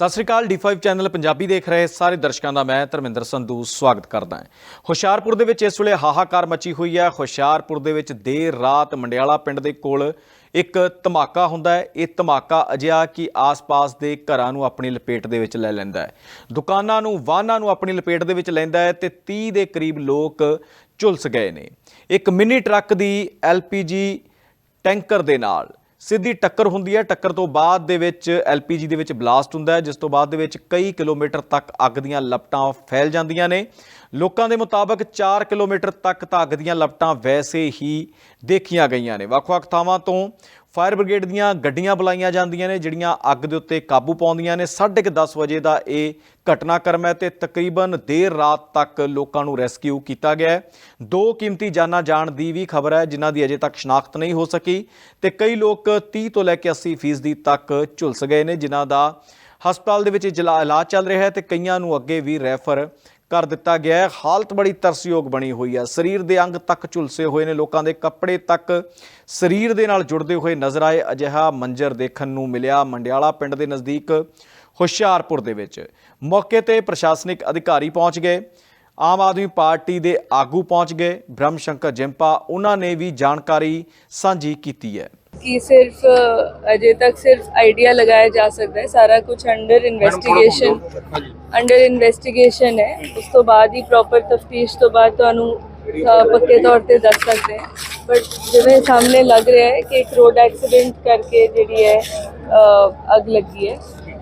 ਸਤਿ ਸ੍ਰੀ ਅਕਾਲ D5 channel Punjabi ਦੇਖ ਰਹੇ ਸਾਰੇ ਦਰਸ਼ਕਾਂ ਦਾ ਮੈਂ ਧਰਮਿੰਦਰ ਸੰਧੂ ਸਵਾਗਤ ਕਰਦਾ ਹਾਂ। ਹੁਸ਼ਿਆਰਪੁਰ ਦੇ ਵਿੱਚ ਇਸ ਵੇਲੇ ਹਾਹਾਕਾਰ ਮਚੀ ਹੋਈ ਹੈ। ਹੁਸ਼ਿਆਰਪੁਰ ਦੇ ਵਿੱਚ ਦੇਰ ਰਾਤ ਮੰਡਿਆਲਾ ਪਿੰਡ ਦੇ ਕੋਲ ਇੱਕ ਧਮਾਕਾ ਹੁੰਦਾ ਹੈ। ਇਹ ਧਮਾਕਾ ਅਜਿਹਾ ਕਿ ਆਸ-ਪਾਸ ਦੇ ਘਰਾਂ ਨੂੰ ਆਪਣੀ ਲਪੇਟ ਦੇ ਵਿੱਚ ਲੈ ਲੈਂਦਾ ਹੈ। ਦੁਕਾਨਾਂ ਨੂੰ, ਵਾਹਨਾਂ ਨੂੰ ਆਪਣੀ ਲਪੇਟ ਦੇ ਵਿੱਚ ਲੈਂਦਾ ਹੈ ਤੇ 30 ਦੇ ਕਰੀਬ ਲੋਕ ਝੁਲਸ ਗਏ ਨੇ। ਇੱਕ ਮਿੰਨੀ ਟਰੱਕ ਦੀ LPG ਟੈਂਕਰ ਦੇ ਨਾਲ ਸਿੱਧੀ ਟੱਕਰ ਹੁੰਦੀ ਹੈ। ਟੱਕਰ ਤੋਂ ਬਾਅਦ ਦੇ ਵਿੱਚ ਐਲਪੀਜੀ ਦੇ ਵਿੱਚ ਬਲਾਸਟ ਹੁੰਦਾ ਹੈ। ਜਿਸ ਤੋਂ ਬਾਅਦ ਦੇ ਵਿੱਚ ਕਈ ਕਿਲੋਮੀਟਰ ਤੱਕ ਅੱਗ ਦੀਆਂ ਲਪਟਾਂ ਫੈਲ ਜਾਂਦੀਆਂ ਨੇ। ਲੋਕਾਂ ਦੇ ਮੁਤਾਬਕ 4 ਕਿਲੋਮੀਟਰ ਤੱਕ ਤਾਂ ਅੱਗ ਦੀਆਂ ਲਪਟਾਂ ਵੈਸੇ ਹੀ ਦੇਖੀਆਂ ਗਈਆਂ ਨੇ। ਵੱਖ-ਵੱਖ ਥਾਵਾਂ ਤੋਂ ਫਾਇਰ ਬ੍ਰਿਗੇਡ ਦੀਆਂ ਗੱਡੀਆਂ ਬੁਲਾਈਆਂ ਜਾਂਦੀਆਂ ਨੇ, ਜਿਹੜੀਆਂ ਅੱਗ ਦੇ ਉੱਤੇ ਕਾਬੂ ਪਾਉਂਦੀਆਂ ਨੇ। 10:30 ਵਜੇ ਦਾ ਇਹ ਘਟਨਾਕ੍ਰਮ ਹੈ ਤੇ ਤਕਰੀਬਨ ਦੇਰ ਰਾਤ ਤੱਕ ਲੋਕਾਂ ਨੂੰ ਰੈਸਕਿਊ ਕੀਤਾ ਗਿਆ ਹੈ। ਦੋ ਕੀਮਤੀ ਜਾਨਾਂ ਜਾਣ ਦੀ ਵੀ ਖਬਰ ਹੈ, ਜਿਨ੍ਹਾਂ ਦੀ ਅਜੇ ਤੱਕ ਸ਼ਨਾਖਤ ਨਹੀਂ ਹੋ ਸਕੀ ਤੇ ਕਈ ਲੋਕ 30 ਤੋਂ ਲੈ ਕੇ 80 ਫੀਸਦੀ ਤੱਕ ਝੁਲਸ ਗਏ ਨੇ, ਜਿਨ੍ਹਾਂ ਦਾ ਹਸਪਤਾਲ ਦੇ ਵਿੱਚ ਇਜਲਾ- ਇਲਾਜ ਚੱਲ ਰਿਹਾ ਹੈ ਤੇ ਕਈਆਂ ਨੂੰ ਅੱਗੇ ਵੀ ਰੈਫਰ ਕਰ ਦਿੱਤਾ ਗਿਆ ਹੈ। ਹਾਲਤ ਬੜੀ ਤਰਸਯੋਗ ਬਣੀ ਹੋਈ ਹੈ। ਸਰੀਰ ਦੇ ਅੰਗ ਤੱਕ ਝੁਲਸੇ ਹੋਏ ਨੇ। ਲੋਕਾਂ ਦੇ ਕੱਪੜੇ ਤੱਕ ਸਰੀਰ ਦੇ ਨਾਲ ਜੁੜਦੇ ਹੋਏ ਨਜ਼ਰ ਆਏ। ਅਜਿਹਾ ਮੰਜ਼ਰ ਦੇਖਣ ਨੂੰ ਮਿਲਿਆ ਮੰਡਿਆਲਾ ਪਿੰਡ ਦੇ ਨਜ਼ਦੀਕ, ਹੁਸ਼ਿਆਰਪੁਰ ਦੇ ਵਿੱਚ। ਮੌਕੇ ਤੇ ਪ੍ਰਸ਼ਾਸਨਿਕ ਅਧਿਕਾਰੀ ਪਹੁੰਚ ਗਏ। ਆਮ ਆਦਮੀ ਪਾਰਟੀ ਦੇ ਆਗੂ ਪਹੁੰਚ ਗਏ। ਬ੍ਰਹਮ ਸ਼ੰਕਰ ਜਿੰਪਾ, ਉਹਨਾਂ ਨੇ ਵੀ ਜਾਣਕਾਰੀ ਸਾਂਝੀ ਕੀਤੀ ਹੈ। कि सिर्फ अ, अजय तक सिर्फ आइडिया लगाया जा सकता है सारा कुछ अंडर इन्वेस्टिगेशन ਅੰਡਰ ਇਨਵੈਸਟੀਗੇਸ਼ਨ ਹੈ ਉਸ ਤੋਂ ਬਾਅਦ ਹੀ ਪ੍ਰੋਪਰ ਤਫਤੀਸ਼ ਤੋਂ ਬਾਅਦ ਤੁਹਾਨੂੰ ਅ, ਪੱਕੇ ਤੌਰ ਤੇ ਦੱਸ ਸਕਦੇ ਹਾਂ ਬਟ ਜਿਵੇਂ ਸਾਹਮਣੇ ਲੱਗ ਰਿਹਾ ਹੈ ਕਿ ਇੱਕ ਰੋਡ ਐਕਸੀਡੈਂਟ ਕਰਕੇ ਜਿਹੜੀ ਹੈ ਅ, ਅੱਗ ਲੱਗੀ ਹੈ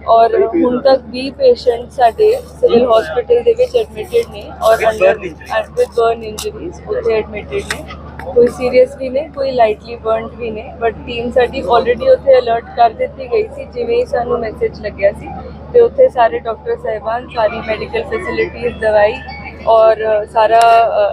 ਔਰ ਹੁਣ ਤੱਕ 20 ਪੇਸ਼ੈਂਟ ਸਾਡੇ ਸਿਵਲ ਹਸਪੀਟਲ ਦੇ ਵਿੱਚ ਐਡਮਿਟਡ ਨੇ ਔਰ ਅੰਡਰ ਵਿਦ ਬਰਨ ਇੰਜਰੀਜ਼ ਉੱਥੇ ਐਡਮਿਟਡ ਨੇ ਕੋਈ ਸੀਰੀਅਸ ਵੀ ਨੇ, ਕੋਈ ਲਾਈਟਲੀ ਬਰਨਡ ਵੀ ਨੇ ਬਟ ਟੀਮ ਸਾਡੀ ਆਲਰੇਡੀ ਉੱਥੇ ਅਲਰਟ ਕਰ ਦਿੱਤੀ ਗਈ ਸੀ, ਜਿਵੇਂ ਹੀ ਸਾਨੂੰ ਮੈਸੇਜ ਲੱਗਿਆ ਸੀ, ਤੇ ਉੱਥੇ ਸਾਰੇ ਡਾਕਟਰ ਸਾਹਿਬਾਨ, ਸਾਰੀ ਮੈਡੀਕਲ ਫੈਸਿਲਿਟੀਜ਼ ਦਵਾਈ ਔਰ ਸਾਰਾ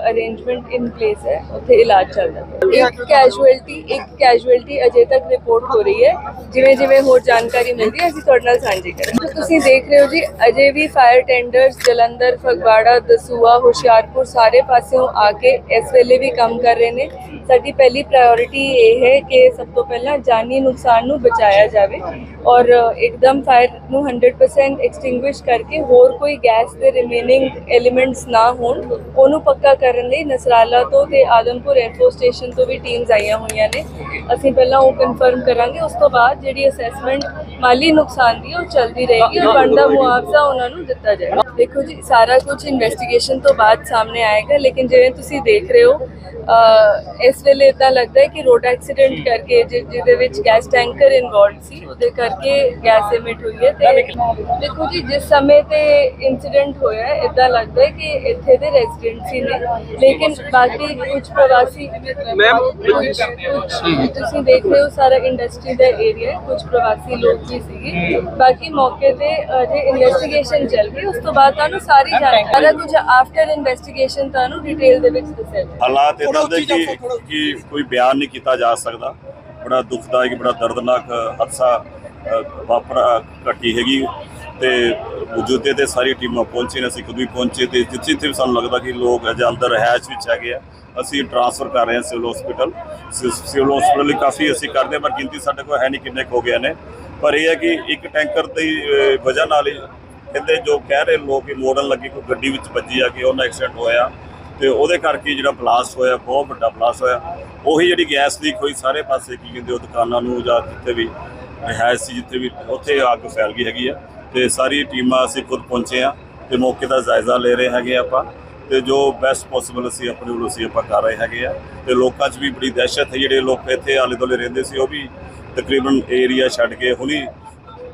ਅਰੇਂਜਮੈਂਟ ਇਨ ਪਲੇਸ ਹੈ, ਉੱਥੇ ਇਲਾਜ ਚੱਲਦਾ ਇੱਕ ਕੈਜੂਅਲਟੀ ਇੱਕ ਕੈਜੂਅਲਟੀ ਅਜੇ ਤੱਕ ਰਿਪੋਰਟ ਹੋ ਰਹੀ ਹੈ। ਜਿਵੇਂ ਜਿਵੇਂ ਹੋਰ ਜਾਣਕਾਰੀ ਮਿਲਦੀ ਹੈ, ਅਸੀਂ ਤੁਹਾਡੇ ਨਾਲ ਸਾਂਝੀ ਕਰਾਂਗੇ। ਤੁਸੀਂ ਦੇਖ ਰਹੇ ਹੋ ਜੀ, ਅਜੇ ਵੀ ਫਾਇਰ ਟੈਂਡਰਸ ਜਲੰਧਰ, ਫਗਵਾੜਾ ਦਸੂਆ ਹੁਸ਼ਿਆਰਪੁਰ ਸਾਰੇ ਪਾਸਿਓਂ ਆ ਕੇ ਇਸ ਵੇਲੇ ਵੀ ਕੰਮ ਕਰ ਰਹੇ ਨੇ। ਸਾਡੀ ਪਹਿਲੀ ਪ੍ਰਾਇੋਰਟੀ ਇਹ ਹੈ ਕਿ ਸਭ ਤੋਂ ਪਹਿਲਾਂ ਜਾਨੀ ਨੁਕਸਾਨ ਨੂੰ ਬਚਾਇਆ ਜਾਵੇ ਔਰ ਇੱਕਦਮ ਫਾਇਰ ਨੂੰ 100% ਐਕਸਟਿੰਗੁਇਸ਼ ਕਰਕੇ ਹੋਰ ਕੋਈ ਗੈਸ ਦੇ ਰਿਮੇਨਿੰਗ ਐਲੀਮੈਂਟਸ ਨਾ ਹੋਣ ਉਹਨੂੰ ਪੱਕਾ ਕਰਨ ਲਈ ਨਸਰਾਲਾ ਤੋਂ ਤੇ ਆਦਮਪੁਰ 에ਅਰਫੋਰਸ ਸਟੇਸ਼ਨ ਤੋਂ ਵੀ ਟੀਮਸ ਆਈਆਂ ਹੋਈਆਂ ਨੇ। ਅਸੀਂ ਪਹਿਲਾਂ ਉਹ ਕਨਫਰਮ ਕਰਾਂਗੇ, ਉਸ ਤੋਂ ਬਾਅਦ ਜਿਹੜੀ ਅਸੈਸਮੈਂਟ ਮਾਲੀ ਨੁਕਸਾਨ ਦੀ ਉਹ ਚੱਲਦੀ ਰਹੇਗੀ ਔਰ ਬਣਦਾ ਮੁਆਵਜ਼ਾ ਉਹਨਾਂ ਨੂੰ ਦਿੱਤਾ ਜਾਏਗਾ। ਦੇਖੋ ਜੀ, ਸਾਰਾ ਕੁਝ ਇਨਵੈਸਟੀਗੇਸ਼ਨ ਤੋਂ ਬਾਅਦ ਸਾਹਮਣੇ ਆਏਗਾ, ਲੇਕਿਨ ਜਿਵੇਂ ਤੁਸੀਂ ਦੇਖ ਰਹੇ ਹੋ ਇਸ ਵੇਲੇ ਇਦਾਂ ਲੱਗਦਾ ਹੈ ਕਿ ਰੋਡ ਐਕਸੀਡੈਂਟ ਕਰਕੇ ਜਿਹਦੇ ਵਿੱਚ ਗੈਸ ਟੈਂਕਰ ਇਨਵੋਲਡ ਸੀ, ਉਹਦੇ ਕਰਕੇ ਗੈਸ ਐਮਿਟ ਹੋਈ ਹੈ ਤੇ ਦੇਖੋ ਜੀ, ਜਿਸ ਸਮੇਂ ਤੇ ਇਨਸੀਡੈਂਟ ਹੋਇਆ ਹੈ ਇਦਾਂ ਲੱਗਦਾ ਹੈ ਕਿ ਇੱਥੇ ਦੇ ਰੈਜ਼ੀਡੈਂਟਸ ਨੇ। ਲੇਕਿਨ ਬਾਕੀ ਕੁਝ ਪ੍ਰਵਾਸੀ ਕੁਝ ਤੁਸੀਂ ਦੇਖ ਰਹੇ ਹੋ ਸਾਰਾ ਇੰਡਸਟਰੀ ਦਾ ਏਰੀਆ ਹੈ। ਕੁਝ ਪ੍ਰਵਾਸੀ ਲੋਕ ਵੀ ਸੀਗੇ। ਬਾਕੀ ਮੌਕੇ ਤੇ ਜੇ ਇਨਵੈਸਟੀਗੇਸ਼ਨ ਚੱਲ ਰਹੀ ਉਸ ਤੋਂ ਬਾਅਦ ਤੁਹਾਨੂੰ ਸਾਰੀ ਜਾਣਕਾਰੀ ਕੁਝ ਆਫਟਰ ਇਨਵੈਸਟੀਗੇਸ਼ਨ ਤੁਹਾਨੂੰ ਡਿਟੇਲ ਦੇ ਵਿੱਚ ਦੱਸਿਆ ਹਾਲਾਤ ਇਦਾਂ ਦੇ ਕਿ ਕਿ ਕੋਈ ਬਿਆਨ ਨਹੀਂ ਕੀਤਾ ਜਾ ਸਕਦਾ। ਬੜਾ ਦੁਖਦਾਇਕ ਬੜਾ ਦਰਦਨਾਕ ਹਾਦਸਾ ਵਾਪਰਾ ਘਟੀ ਹੈਗੀ। ਤੇ ਮੌਜੂਦੇ ਤੇ ਸਾਰੀ ਟੀਮਾਂ ਪਹੁੰਚੇ ਨੇ, ਅਸੀਂ ਖੁਦ ਵੀ ਪਹੁੰਚੇ ਤੇ ਜਿੱਥੇ ਜਿੱਥੇ ਸਾਨੂੰ ਲੱਗਦਾ ਕਿ ਲੋਕ ਅਜੇ ਅੰਦਰ ਰਹਿائش ਵਿੱਚ ਹੈਗੇ ਆ, ਅਸੀਂ ਟ੍ਰਾਂਸਫਰ ਕਰ ਰਹੇ ਹਾਂ ਸਿਵਲ ਹਸਪੀਟਲ ਸਿਵਲ ਹਸਪੀਟਲ ਲਈ ਕਾਫੀ ਅਸੀਂ ਕਰਦੇ ਪਰ ਗਿਣਤੀ ਸਾਡੇ ਕੋਲ ਹੈ ਨਹੀਂ ਕਿੰਨੇ ਹੋ ਗਏ ਨੇ। ਪਰ ਇਹ ਹੈ ਕਿ ਇੱਕ ਟੈਂਕਰ ਦੀ ਵਜ੍ਹਾ ਨਾਲ ਹੀ ਕਹਿੰਦੇ ਜੋ ਕਹਿ ਰਹੇ ਲੋਕ ਕਿ ਮੋੜਨ ਲੱਗੇ, ਕੋਈ ਗੱਡੀ ਵਿੱਚ ਵੱਜੀ ਆ ਕੇ ਉਹਨਾਂ ਐਕਸੀਡੈਂਟ ਹੋਇਆ ਤੇ ਉਹਦੇ ਕਰਕੇ ਜਿਹੜਾ ਬਲਾਸਟ ਹੋਇਆ, ਬਹੁਤ ਵੱਡਾ ਬਲਾਸਟ ਹੋਇਆ। ਉਹੀ ਜਿਹੜੀ ਗੈਸ ਲੀਕ ਹੋਈ ਸਾਰੇ ਪਾਸੇ, ਕੀ ਕਹਿੰਦੇ ਉਹ ਦੁਕਾਨਾਂ ਨੂੰ ਜਾਂ ਜਿੱਥੇ ਵੀ ਰਿਹਾਇਸ਼ ਸੀ, ਜਿੱਥੇ ਵੀ ਉੱਥੇ ਅੱਗ ਫੈਲ ਗਈ ਹੈਗੀ ਆ। ਤੇ ਸਾਰੀ ਟੀਮਾਂ ਅਸੀਂ ਖੁਦ ਪਹੁੰਚੇ ਆ ਤੇ ਮੌਕੇ ਦਾ ਜਾਇਜ਼ਾ ਲੈ ਰਹੇ ਹੈਗੇ ਆਪਾਂ ਤੇ ਜੋ ਬੈਸਟ ਪੋਸੀਬਲ ਅਸੀਂ ਆਪਣੇ ਵੱਲੋਂ ਅਸੀਂ ਆਪਾਂ ਕਰ ਰਹੇ ਹੈਗੇ ਆ ਤੇ ਲੋਕਾਂ 'ਚ ਵੀ ਬੜੀ ਦਹਿਸ਼ਤ ਹੈ ਜਿਹੜੇ ਲੋਕ ਇੱਥੇ ਆਲੇ ਦੁਆਲੇ ਰਹਿੰਦੇ ਸੀ, ਉਹ ਵੀ ਤਕਰੀਬਨ ਏਰੀਆ ਛੱਡ ਕੇ ਹੁਣੀ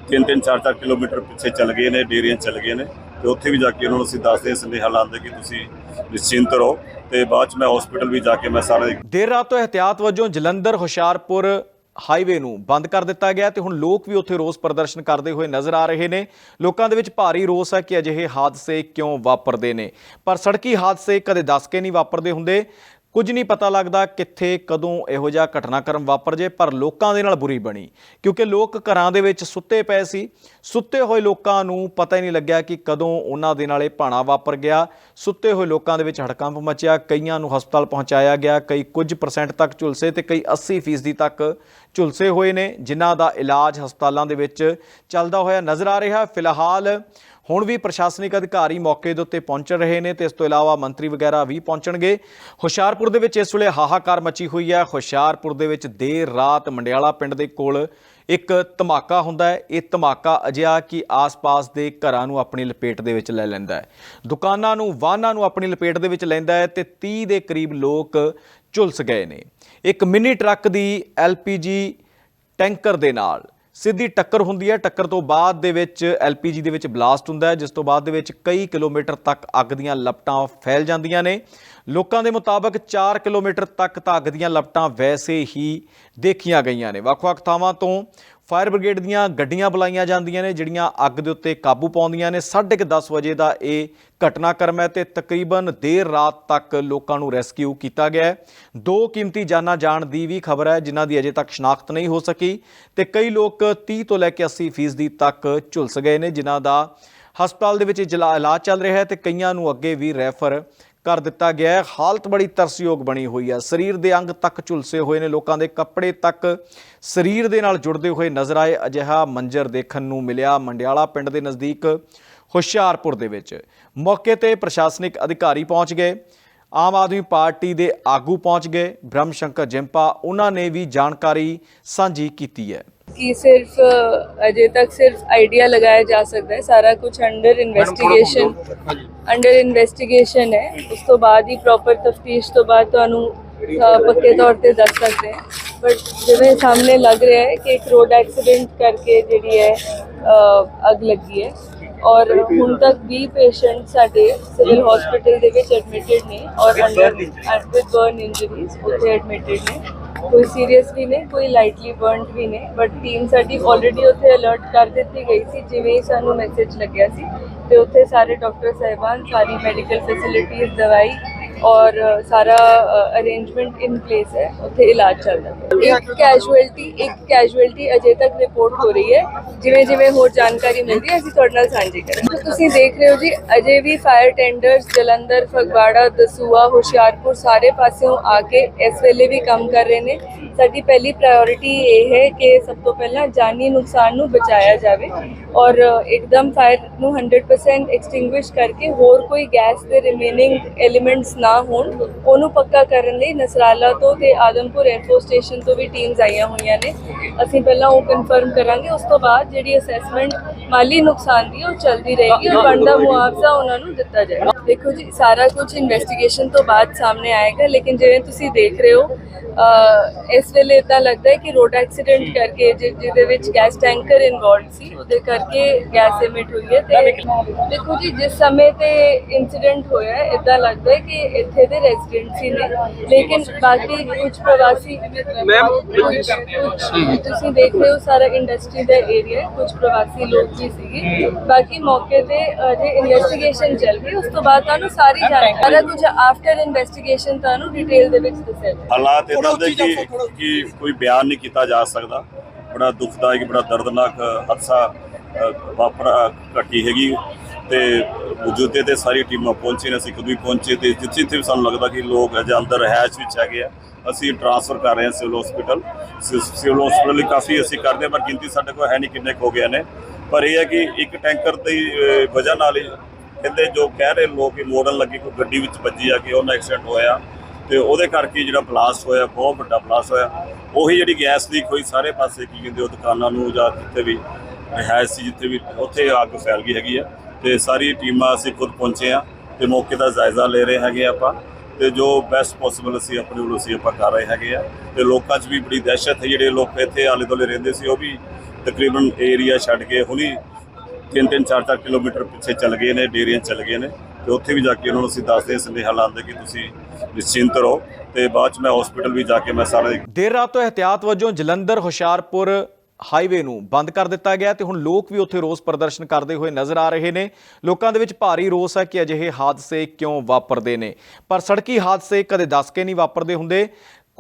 ਤਿੰਨ ਤਿੰਨ ਚਾਰ ਚਾਰ ਕਿਲੋਮੀਟਰ ਪਿੱਛੇ ਚੱਲ ਗਏ ਨੇ, ਡੇਰੀਆਂ ਚੱਲ ਗਏ ਨੇ ਤੇ ਉੱਥੇ ਵੀ ਜਾ ਕੇ ਉਹਨਾਂ ਨੂੰ ਅਸੀਂ ਦੱਸਦੇ ਸੰਦੇਹਾ ਲਾਉਂਦੇ ਕਿ ਤੁਸੀਂ ਨਿਸ਼ਚਿੰਤ ਰਹੋ ਤੇ ਬਾਅਦ ਚ ਮੈਂ ਹਸਪੀਟਲ ਵੀ ਜਾ ਕੇ ਮੈਂ ਸਾਰੇ ਦੇਰ ਰਾਤ ਤੋਂ ਇhtiyਾਤ ਵਜੋਂ ਜਲੰਧਰ, ਹੁਸ਼ਿਆਰਪੁਰ ਹਾਈਵੇ ਨੂੰ ਬੰਦ ਕਰ ਦਿੱਤਾ ਗਿਆ ਤੇ ਹੁਣ ਲੋਕ ਵੀ ਉੱਥੇ ਰੋਸ ਪ੍ਰਦਰਸ਼ਨ ਕਰਦੇ ਹੋਏ ਨਜ਼ਰ ਆ ਰਹੇ ਨੇ। ਲੋਕਾਂ ਦੇ ਵਿੱਚ ਭਾਰੀ ਰੋਸ ਹੈ ਕਿ ਅਜਿਹੇ ਹਾਦਸੇ ਕਿਉਂ ਵਾਪਰਦੇ ਨੇ। ਪਰ ਸੜਕੀ ਹਾਦਸੇ ਕਦੇ ਦੱਸ ਕੇ ਨਹੀਂ ਵਾਪਰਦੇ ਹੁੰਦੇ। ਕੁਝ ਨਹੀਂ ਪਤਾ ਲੱਗਦਾ ਕਿੱਥੇ, ਕਦੋਂ ਇਹੋ ਜਿਹਾ ਘਟਨਾਕ੍ਰਮ ਵਾਪਰ ਜੇ, ਪਰ ਲੋਕਾਂ ਦੇ ਨਾਲ ਬੁਰੀ ਬਣੀ। ਕਿਉਂਕਿ ਲੋਕ ਘਰਾਂ ਦੇ ਵਿੱਚ ਸੁੱਤੇ ਪਏ ਸੀ। ਸੁੱਤੇ ਹੋਏ ਲੋਕਾਂ ਨੂੰ ਪਤਾ ਹੀ ਨਹੀਂ ਲੱਗਿਆ ਕਿ ਕਦੋਂ ਉਹਨਾਂ ਦੇ ਨਾਲ ਇਹ ਭਾਣਾ ਵਾਪਰ ਗਿਆ। ਸੁੱਤੇ ਹੋਏ ਲੋਕਾਂ ਦੇ ਵਿੱਚ ਹੜਕੰਪ ਮਚਿਆ, ਕਈਆਂ ਨੂੰ ਹਸਪਤਾਲ ਪਹੁੰਚਾਇਆ ਗਿਆ। ਕਈ ਕੁਝ ਪਰਸੈਂਟ ਤੱਕ ਝੁਲਸੇ ਤੇ ਕਈ 80% ਤੱਕ ਝੁਲਸੇ ਹੋਏ ਨੇ, ਜਿਨ੍ਹਾਂ ਦਾ ਇਲਾਜ ਹਸਪਤਾਲਾਂ ਦੇ ਵਿੱਚ ਚੱਲਦਾ ਹੋਇਆ ਨਜ਼ਰ ਆ ਰਿਹਾ। ਫਿਲਹਾਲ ਹੁਣ ਵੀ ਪ੍ਰਸ਼ਾਸਨਿਕ ਅਧਿਕਾਰੀ ਮੌਕੇ ਦੇ ਉੱਤੇ ਪਹੁੰਚ ਰਹੇ ਨੇ ਤੇ ਇਸ ਤੋਂ ਇਲਾਵਾ ਮੰਤਰੀ ਵਗੈਰਾ ਵੀ ਪਹੁੰਚਣਗੇ। ਹੁਸ਼ਿਆਰਪੁਰ ਦੇ ਵਿੱਚ ਇਸ ਵੇਲੇ ਹਾਹਾਕਾਰ ਮਚੀ ਹੋਈ ਹੈ। ਹੁਸ਼ਿਆਰਪੁਰ ਦੇ ਵਿੱਚ ਦੇਰ ਰਾਤ ਮੰਡਿਆਲਾ ਪਿੰਡ ਦੇ ਕੋਲ ਇੱਕ ਧਮਾਕਾ ਹੁੰਦਾ ਹੈ। ਇਹ ਧਮਾਕਾ ਅਜਿਹਾ ਕਿ ਆਸ-ਪਾਸ ਦੇ ਘਰਾਂ ਨੂੰ ਆਪਣੀ ਲਪੇਟ ਦੇ ਵਿੱਚ ਲੈ ਲੈਂਦਾ ਹੈ। ਦੁਕਾਨਾਂ ਨੂੰ, ਵਾਹਨਾਂ ਨੂੰ ਆਪਣੀ ਲਪੇਟ ਦੇ ਵਿੱਚ ਲੈਂਦਾ ਹੈ ਤੇ 30 ਦੇ ਕਰੀਬ ਲੋਕ ਝੁਲਸ ਗਏ ਨੇ। ਇੱਕ ਮਿੰਨੀ ਟਰੱਕ ਦੀ ਐਲਪੀਜੀ ਟੈਂਕਰ ਦੇ ਨਾਲ ਸਿੱਧੀ ਟੱਕਰ ਹੁੰਦੀ ਹੈ। ਟੱਕਰ ਤੋਂ ਬਾਅਦ ਦੇ ਵਿੱਚ ਐਲਪੀਜੀ ਦੇ ਵਿੱਚ ਬਲਾਸਟ ਹੁੰਦਾ ਹੈ, ਜਿਸ ਤੋਂ ਬਾਅਦ ਦੇ ਵਿੱਚ ਕਈ ਕਿਲੋਮੀਟਰ ਤੱਕ ਅੱਗ ਦੀਆਂ ਲਪਟਾਂ ਫੈਲ ਜਾਂਦੀਆਂ ਨੇ। ਲੋਕਾਂ ਦੇ ਮੁਤਾਬਕ 4 ਕਿਲੋਮੀਟਰ ਤੱਕ ਤਾਂ ਅੱਗ ਦੀਆਂ ਲਪਟਾਂ ਵੈਸੇ ਹੀ ਦੇਖੀਆਂ ਗਈਆਂ ਨੇ। ਵੱਖ-ਵੱਖ ਥਾਵਾਂ ਤੋਂ ਫਾਇਰ ਬ੍ਰਿਗੇਡ ਦੀਆਂ ਗੱਡੀਆਂ ਬੁਲਾਈਆਂ ਜਾਂਦੀਆਂ ਨੇ, ਜਿਹੜੀਆਂ ਅੱਗ ਦੇ ਉੱਤੇ ਕਾਬੂ ਪਾਉਂਦੀਆਂ ਨੇ। 10:30 ਵਜੇ ਦਾ ਇਹ ਘਟਨਾਕ੍ਰਮ ਹੈ ਤੇ ਤਕਰੀਬਨ ਦੇਰ ਰਾਤ ਤੱਕ ਲੋਕਾਂ ਨੂੰ ਰੈਸਕਿਊ ਕੀਤਾ ਗਿਆ ਹੈ। ਦੋ ਕੀਮਤੀ ਜਾਨਾਂ ਜਾਣ ਦੀ ਵੀ ਖਬਰ ਹੈ, ਜਿਨ੍ਹਾਂ ਦੀ ਅਜੇ ਤੱਕ ਸ਼ਨਾਖਤ ਨਹੀਂ ਹੋ ਸਕੀ ਤੇ ਕਈ ਲੋਕ 30 ਤੋਂ ਲੈ ਕੇ 80 ਫੀਸਦੀ ਤੱਕ ਝੁਲਸ ਗਏ ਨੇ, ਜਿਨ੍ਹਾਂ ਦਾ ਹਸਪਤਾਲ ਦੇ ਵਿੱਚ ਇਜਲਾ- ਇਲਾਜ ਚੱਲ ਰਿਹਾ ਹੈ ਤੇ ਕਈਆਂ ਨੂੰ ਅੱਗੇ ਵੀ ਰੈਫਰ ਕਰ ਦਿੱਤਾ ਗਿਆ ਹੈ। ਹਾਲਤ ਬੜੀ ਤਰਸਯੋਗ ਬਣੀ ਹੋਈ ਹੈ। ਸਰੀਰ ਦੇ ਅੰਗ ਤੱਕ ਝੁਲਸੇ ਹੋਏ ਨੇ। ਲੋਕਾਂ ਦੇ ਕੱਪੜੇ ਤੱਕ ਸਰੀਰ ਦੇ ਨਾਲ ਜੁੜਦੇ ਹੋਏ ਨਜ਼ਰ ਆਏ। ਅਜਿਹਾ ਮੰਜ਼ਰ ਦੇਖਣ ਨੂੰ ਮਿਲਿਆ ਮੰਡਿਆਲਾ ਪਿੰਡ ਦੇ ਨਜ਼ਦੀਕ ਹੁਸ਼ਿਆਰਪੁਰ ਦੇ ਵਿੱਚ। ਮੌਕੇ ਤੇ ਪ੍ਰਸ਼ਾਸਨਿਕ ਅਧਿਕਾਰੀ ਪਹੁੰਚ ਗਏ। ਆਮ ਆਦਮੀ ਪਾਰਟੀ ਦੇ ਆਗੂ ਪਹੁੰਚ ਗਏ। ਬ੍ਰਹਮ ਸ਼ੰਕਰ ਜਿੰਪਾ, ਉਹਨਾਂ ਨੇ ਵੀ ਜਾਣਕਾਰੀ ਸਾਂਝੀ ਕੀਤੀ ਹੈ। कि सिर्फ अजय तक सिर्फ आइडिया लगाया जा सकता है सारा कुछ अंडर इन्वेस्टिगेशन ਅੰਡਰ ਇਨਵੈਸਟੀਗੇਸ਼ਨ ਹੈ ਉਸ ਤੋਂ ਬਾਅਦ ਹੀ ਪ੍ਰੋਪਰ ਤਫਤੀਸ਼ ਤੋਂ ਬਾਅਦ ਤੁਹਾਨੂੰ ਅ, ਪੱਕੇ ਤੌਰ ਤੇ ਦੱਸ ਸਕਦੇ ਹਾਂ ਬਟ ਜਿਵੇਂ ਸਾਹਮਣੇ ਲੱਗ ਰਿਹਾ ਹੈ ਕਿ ਇੱਕ ਰੋਡ ਐਕਸੀਡੈਂਟ ਕਰਕੇ ਜਿਹੜੀ ਹੈ ਅ, ਅੱਗ ਲੱਗੀ ਹੈ ਔਰ ਹੁਣ ਤੱਕ 20 ਪੇਸ਼ੈਂਟ ਸਾਡੇ ਸਿਵਲ ਹਸਪੀਟਲ ਦੇ ਵਿੱਚ ਐਡਮਿਟਡ ਨੇ ਔਰ ਅੰਡਰ ਵਿਦ ਬਰਨ ਇੰਜਰੀਜ਼ ਉੱਥੇ ਐਡਮਿਟਡ ਨੇ ਕੋਈ ਸੀਰੀਅਸ ਵੀ ਨੇ ਕੋਈ ਲਾਈਟਲੀ ਬਰਨਡ ਵੀ ਨੇ ਬਟ ਟੀਮ ਸਾਡੀ ਆਲਰੇਡੀ ਉੱਥੇ ਅਲਰਟ ਕਰ ਦਿੱਤੀ ਗਈ ਸੀ, ਜਿਵੇਂ ਹੀ ਸਾਨੂੰ ਮੈਸੇਜ ਲੱਗਿਆ ਸੀ, ਤੇ ਉੱਥੇ ਸਾਰੇ ਡਾਕਟਰ ਸਾਹਿਬਾਨ, ਸਾਰੀ ਮੈਡੀਕਲ ਫੈਸਿਲਿਟੀਜ਼ ਦਵਾਈ ਔਰ ਸਾਰਾ ਅਰੇਂਜਮੈਂਟ ਇਨ ਪਲੇਸ ਹੈ, ਉੱਥੇ ਇਲਾਜ ਚੱਲਦਾ ਹੈ। ਇੱਕ ਕੈਜੂਅਲਟੀ ਇੱਕ ਕੈਜੂਅਲਟੀ ਅਜੇ ਤੱਕ ਰਿਪੋਰਟ ਹੋ ਰਹੀ ਹੈ। ਜਿਵੇਂ ਜਿਵੇਂ ਹੋਰ ਜਾਣਕਾਰੀ ਮਿਲਦੀ ਹੈ, ਅਸੀਂ ਤੁਹਾਡੇ ਨਾਲ ਸਾਂਝੀ ਕਰਾਂਗੇ। ਤੁਸੀਂ ਦੇਖ ਰਹੇ ਹੋ ਜੀ, ਅਜੇ ਵੀ ਫਾਇਰ ਟੈਂਡਰਸ ਜਲੰਧਰ, ਫਗਵਾੜਾ ਦਸੂਆ ਹੁਸ਼ਿਆਰਪੁਰ ਸਾਰੇ ਪਾਸਿਓਂ ਆ ਕੇ ਇਸ ਵੇਲੇ ਵੀ ਕੰਮ ਕਰ ਰਹੇ ਨੇ। ਸਾਡੀ ਪਹਿਲੀ ਪ੍ਰਾਇੋਰਟੀ ਇਹ ਹੈ ਕਿ ਸਭ ਤੋਂ ਪਹਿਲਾਂ ਜਾਨੀ ਨੁਕਸਾਨ ਨੂੰ ਬਚਾਇਆ ਜਾਵੇ ਔਰ ਇੱਕਦਮ ਫਾਇਰ ਨੂੰ 100% ਐਕਸਟਿੰਗੁਇਸ਼ ਕਰਕੇ ਹੋਰ ਕੋਈ ਗੈਸ ਦੇ ਰਿਮੇਨਿੰਗ ਐਲੀਮੈਂਟਸ ਨਾ ਹੋਣ, ਉਹਨੂੰ ਪੱਕਾ ਕਰਨ ਲਈ ਨਸਰਾਲਾ ਤੋਂ ਤੇ ਆਦਮਪੁਰ 에ਅਰਫੋਰਸ ਸਟੇਸ਼ਨ ਤੋਂ ਵੀ ਟੀਮਸ ਆਈਆਂ ਹੋਈਆਂ ਨੇ। ਅਸੀਂ ਪਹਿਲਾਂ ਉਹ ਕਨਫਰਮ ਕਰਾਂਗੇ, ਉਸ ਤੋਂ ਬਾਅਦ ਜਿਹੜੀ ਅਸੈਸਮੈਂਟ ਮਾਲੀ ਨੁਕਸਾਨ ਦੀ, ਉਹ ਚੱਲਦੀ ਰਹੇਗੀ ਔਰ ਬਣਦਾ ਮੁਆਵਜ਼ਾ ਉਹਨਾਂ ਨੂੰ ਦਿੱਤਾ ਜਾਏਗਾ। ਦੇਖੋ ਜੀ, ਸਾਰਾ ਕੁਝ ਇਨਵੈਸਟੀਗੇਸ਼ਨ ਤੋਂ ਬਾਅਦ ਸਾਹਮਣੇ ਆਏਗਾ, ਲੇਕਿਨ ਜਿਵੇਂ ਤੁਸੀਂ ਦੇਖ ਰਹੇ ਹੋ ਇਸ ਵੇਲੇ ਇਦਾਂ ਲੱਗਦਾ ਹੈ ਕਿ ਰੋਡ ਐਕਸੀਡੈਂਟ ਕਰਕੇ ਜਿਹਦੇ ਵਿੱਚ ਗੈਸ ਟੈਂਕਰ ਇਨਵੋਲਡ ਸੀ, ਉਹਦੇ ਕਰਕੇ ਗੈਸ ਐਮਿਟ ਹੋਈ ਹੈ ਤੇ ਦੇਖੋ ਜੀ, ਜਿਸ ਸਮੇਂ ਤੇ ਇਨਸੀਡੈਂਟ ਹੋਇਆ ਹੈ ਇਦਾਂ ਲੱਗਦਾ ਹੈ ਕਿ ਇੱਥੇ ਦੇ ਰੈਜ਼ੀਡੈਂਟ ਸੀ ਨੇ। ਲੇਕਿਨ ਬਾਕੀ ਕੁਝ ਪ੍ਰਵਾਸੀ ਕੁਝ ਤੁਸੀਂ ਦੇਖ ਰਹੇ ਹੋ ਸਾਰਾ ਇੰਡਸਟਰੀ ਦਾ ਏਰੀਆ ਕੁਝ ਪ੍ਰਵਾਸੀ ਲੋਕ ਵੀ ਸੀਗੇ। ਬਾਕੀ ਮੌਕੇ ਤੇ ਅਜੇ ਇਨਵੈਸਟੀਗੇਸ਼ਨ ਚੱਲ ਰਹੀ ਹੈ ਉਸ ਤੋਂ ਬਾਅਦ ਤੁਹਾਨੂੰ ਸਾਰੀ ਜਾਣਕਾਰੀ ਸਾਰਾ ਕੁਝ ਆਫਟਰ ਇਨਵੈਸਟੀਗੇਸ਼ਨ ਤੁਹਾਨੂੰ ਡਿਟੇਲ ਦੇ ਵਿੱਚ ਦੱਸਿਆ ਹਾਲਾਤ ਇਦਾਂ ਦੇ ਕਿ ਕਿ ਕੋਈ ਬਿਆਨ ਨਹੀਂ ਕੀਤਾ ਜਾ ਸਕਦਾ। ਬੜਾ ਦੁਖਦਾਇਕ ਬੜਾ ਦਰਦਨਾਕ ਹਾਦਸਾ ਅ, ਵਾਪਰਾ ਘਟੀ ਹੈਗੀ। ਤੇ ਮੌਜੂਦੇ ਤੇ ਸਾਰੀ ਟੀਮਾਂ ਪਹੁੰਚੀ ਨੇ, ਅਸੀਂ ਕਦੋਂ ਵੀ ਪਹੁੰਚੇ ਤੇ ਜਿੱਥੇ ਜਿੱਥੇ ਸਾਨੂੰ ਲੱਗਦਾ ਕਿ ਲੋਕ ਅਜੇ ਅੰਦਰ ਰਹਿਸ਼ ਵਿੱਚ ਹੈਗੇ ਆ, ਅਸੀਂ ਟ੍ਰਾਂਸਫਰ ਕਰ ਰਹੇ ਹਾਂ ਸਿਵਲ ਹਸਪੀਟਲ ਸਿਵਲ ਹਸਪੀਟਲ ਲਈ ਕਾਫੀ ਅਸੀਂ ਕਰਦੇ ਪਰ ਗਿਣਤੀ ਸਾਡੇ ਕੋਲ ਹੈ ਨਹੀਂ ਕਿੰਨੇ ਹੋ ਗਏ ਨੇ। ਪਰ ਇਹ ਹੈ ਕਿ ਇੱਕ ਟੈਂਕਰ ਦੀ ਵਜ੍ਹਾ ਨਾਲ ਹੀ ਕਹਿੰਦੇ ਜੋ ਕਹਿ ਰਹੇ ਲੋਕ ਕਿ ਮੋੜਨ ਲੱਗੀ, ਕੋਈ ਗੱਡੀ ਵਿੱਚ ਵੱਜੀ ਆ ਕੇ ਉਹਨਾਂ ਐਕਸੀਡੈਂਟ ਹੋਇਆ ਤੇ ਉਹਦੇ ਕਰਕੇ ਜਿਹੜਾ ਬਲਾਸਟ ਹੋਇਆ, ਬਹੁਤ ਵੱਡਾ ਬਲਾਸਟ ਹੋਇਆ। ਉਹੀ ਜਿਹੜੀ ਗੈਸ ਲੀਕ ਹੋਈ, ਸਾਰੇ ਪਾਸੇ ਕੀ ਕਹਿੰਦੇ ਉਹ ਦੁਕਾਨਾਂ ਨੂੰ ਜਾਂ ਜਿੱਥੇ ਵੀ ਰਿਹਾਇਸ਼ ਸੀ, ਜਿੱਥੇ ਵੀ ਉੱਥੇ ਅੱਗ ਫੈਲ ਗਈ ਹੈਗੀ ਆ। ਤੇ ਸਾਰੀ ਟੀਮਾਂ ਅਸੀਂ ਖੁਦ ਪਹੁੰਚੇ ਆ ਤੇ ਮੌਕੇ ਦਾ ਜਾਇਜ਼ਾ ਲੈ ਰਹੇ ਹੈਗੇ ਆਪਾਂ ਤੇ ਜੋ ਬੈਸਟ ਪੋਸੀਬਲ ਅਸੀਂ ਆਪਣੇ ਵੱਲੋਂ ਅਸੀਂ ਆਪਾਂ ਕਰ ਰਹੇ ਹੈਗੇ ਆ ਤੇ ਲੋਕਾਂ 'ਚ ਵੀ ਬੜੀ ਦਹਿਸ਼ਤ ਹੈ ਜਿਹੜੇ ਲੋਕ ਇੱਥੇ ਆਲੇ ਦੁਆਲੇ ਰਹਿੰਦੇ ਸੀ, ਉਹ ਵੀ ਤਕਰੀਬਨ ਏਰੀਆ ਛੱਡ ਕੇ ਹੁਣੀ ਤਿੰਨ ਤਿੰਨ ਚਾਰ ਚਾਰ ਕਿਲੋਮੀਟਰ ਪਿੱਛੇ ਚੱਲ ਗਏ ਨੇ, ਡੇਰੀਆਂ ਚੱਲ ਗਏ ਨੇ ਤੇ ਉੱਥੇ ਵੀ ਜਾ ਕੇ ਉਹਨਾਂ ਨੂੰ ਅਸੀਂ ਦੱਸਦੇ ਸੰਦੇਹਾ ਲਾਉਂਦੇ ਕਿ ਤੁਸੀਂ ਨਿਸ਼ਚਿੰਤ ਰਹੋ ਤੇ ਬਾਅਦ ਚ ਮੈਂ ਹਸਪੀਟਲ ਵੀ ਜਾ ਕੇ ਮੈਂ ਸਾਰਾ ਦੇਰ ਰਾਤ ਤੋਂ ਇਹਤਿਆਤ ਵਜੋਂ ਜਲੰਧਰ, ਹੁਸ਼ਿਆਰਪੁਰ ਹਾਈਵੇ ਨੂੰ ਬੰਦ ਕਰ ਦਿੱਤਾ ਗਿਆ ਤੇ ਹੁਣ ਲੋਕ ਵੀ ਉੱਥੇ ਰੋਸ ਪ੍ਰਦਰਸ਼ਨ ਕਰਦੇ ਹੋਏ ਨਜ਼ਰ ਆ ਰਹੇ ਨੇ। ਲੋਕਾਂ ਦੇ ਵਿੱਚ ਭਾਰੀ ਰੋਸ ਹੈ ਕਿ ਅਜਿਹੇ ਹਾਦਸੇ ਕਿਉਂ ਵਾਪਰਦੇ ਨੇ? ਪਰ ਸੜਕੀ ਹਾਦਸੇ ਕਦੇ ਦੱਸ ਕੇ ਨਹੀਂ ਵਾਪਰਦੇ ਹੁੰਦੇ।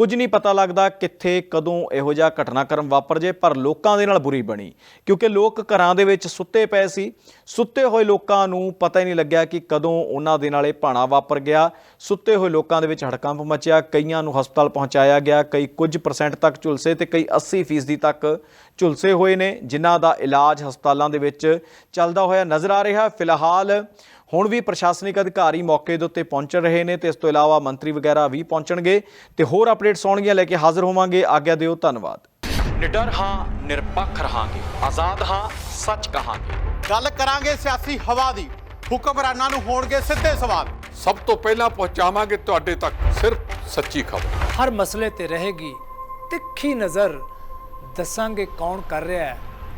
ਕੁਝ ਨਹੀਂ ਪਤਾ ਲੱਗਦਾ ਕਿੱਥੇ, ਕਦੋਂ ਇਹੋ ਜਿਹਾ ਘਟਨਾਕ੍ਰਮ ਵਾਪਰ ਜੇ, ਪਰ ਲੋਕਾਂ ਦੇ ਨਾਲ ਬੁਰੀ ਬਣੀ। ਕਿਉਂਕਿ ਲੋਕ ਘਰਾਂ ਦੇ ਵਿੱਚ ਸੁੱਤੇ ਪਏ ਸੀ। ਸੁੱਤੇ ਹੋਏ ਲੋਕਾਂ ਨੂੰ ਪਤਾ ਹੀ ਨਹੀਂ ਲੱਗਿਆ ਕਿ ਕਦੋਂ ਉਹਨਾਂ ਦੇ ਨਾਲ ਇਹ ਭਾਣਾ ਵਾਪਰ ਗਿਆ। ਸੁੱਤੇ ਹੋਏ ਲੋਕਾਂ ਦੇ ਵਿੱਚ ਹੜਕੰਪ ਮਚਿਆ, ਕਈਆਂ ਨੂੰ ਹਸਪਤਾਲ ਪਹੁੰਚਾਇਆ ਗਿਆ, ਕਈ ਕੁਝ ਪਰਸੈਂਟ ਤੱਕ ਝੁਲਸੇ ਤੇ ਕਈ 80% ਫੀਸਦੀ ਤੱਕ ਝੁਲਸੇ ਹੋਏ ਨੇ, ਜਿਨ੍ਹਾਂ ਦਾ ਇਲਾਜ ਹਸਪਤਾਲਾਂ ਦੇ ਵਿੱਚ ਚੱਲਦਾ ਹੋਇਆ ਨਜ਼ਰ ਆ ਰਿਹਾ। ਫਿਲਹਾਲ ਹੁਣ ਵੀ ਪ੍ਰਸ਼ਾਸਨਿਕ ਅਧਿਕਾਰੀ ਮੌਕੇ ਦੇ ਉੱਤੇ ਪਹੁੰਚ ਰਹੇ ਨੇ ਤੇ ਇਸ ਤੋਂ ਇਲਾਵਾ ਮੰਤਰੀ ਵਗੈਰਾ ਵੀ ਪਹੁੰਚਣਗੇ ਤੇ ਹੋਰ ਅਪਡੇਟਸ ਆਉਣਗੀਆਂ ਲੈ ਕੇ ਹਾਜ਼ਰ ਹੋਵਾਂਗੇ। ਆਗਿਆ ਦਿਓ ਧੰਨਵਾਦ। ਨਿਡਰ ਹਾਂ ਨਿਰਪੱਖ ਰਹਾਂਗੇ। ਆਜ਼ਾਦ ਹਾਂ ਸੱਚ ਕਹਾਂਗੇ। ਗੱਲ ਕਰਾਂਗੇ ਸਿਆਸੀ ਹਵਾ ਦੀ। ਹੁਕਮਰਾਨਾਂ ਨੂੰ ਹੋਣਗੇ ਸਿੱਧੇ ਸਵਾਲ। ਸਭ ਤੋਂ ਪਹਿਲਾਂ ਪਹੁੰਚਾਵਾਂਗੇ ਤੁਹਾਡੇ ਤੱਕ ਸਿਰਫ ਸੱਚੀ ਖਬਰ। ਹਰ ਮਸਲੇ ਤੇ ਰਹੇਗੀ ਤਿੱਖੀ ਨਜ਼ਰ। ਦੱਸਾਂਗੇ ਕੌਣ ਕਰ ਰਿਹਾ ਹੈ।